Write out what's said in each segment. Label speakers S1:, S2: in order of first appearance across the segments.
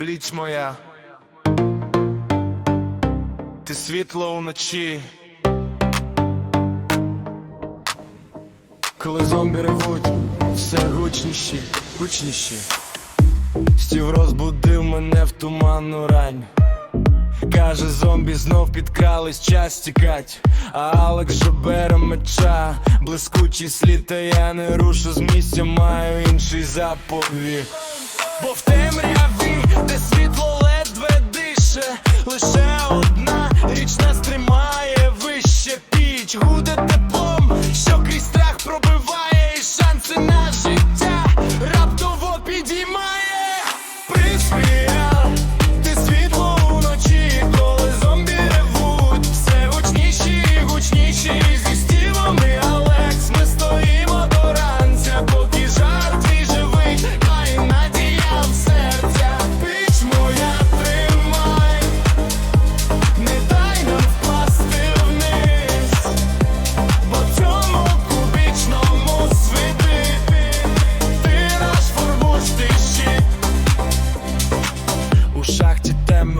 S1: бліч моя, ти світло вночі. Коли зомбі ревуть, все гучніші, гучніші. Стів розбудив мене в туманну рань. Каже, зомбі знов підкрались, час тікать. А Алекс же бере меча, блискучий слід, та я не рушу з місця, маю інший заповіт. Бо в темряві, піч, гуде теплом,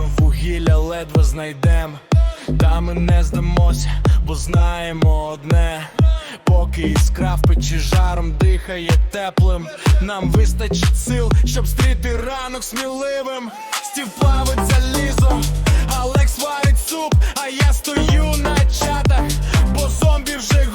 S1: темно вугілля ледве знайдем. Та ми не здамося, бо знаємо одне. Поки іскра в печі жаром дихає теплим. Нам вистачить сил, щоб стріти ранок сміливим. Стів плавить залізо, Алекс варить суп, а я стою на чатах, бо зомбі вже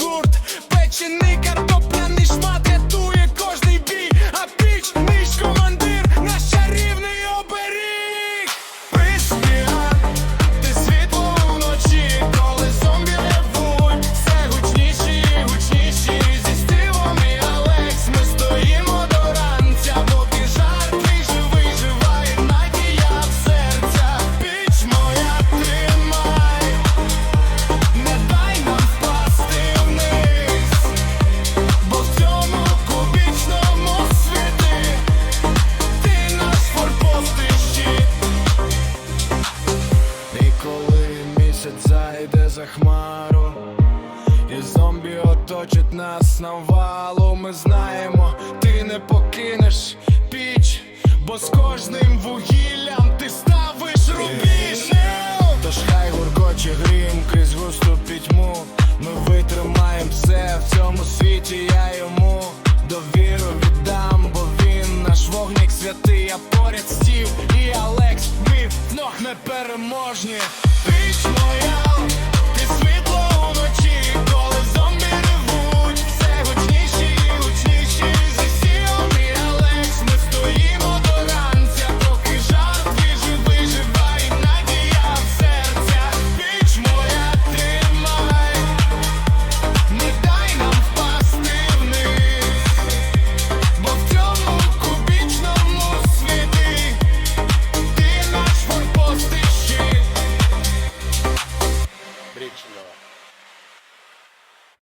S1: місяць зайде за хмару, і зомбі оточать нас навалу, ми знаємо, ти не покинеш піч, бо з кожним вугіллям ти стів і Алекс, ми вдвох непереможні. Піч моя, ти світ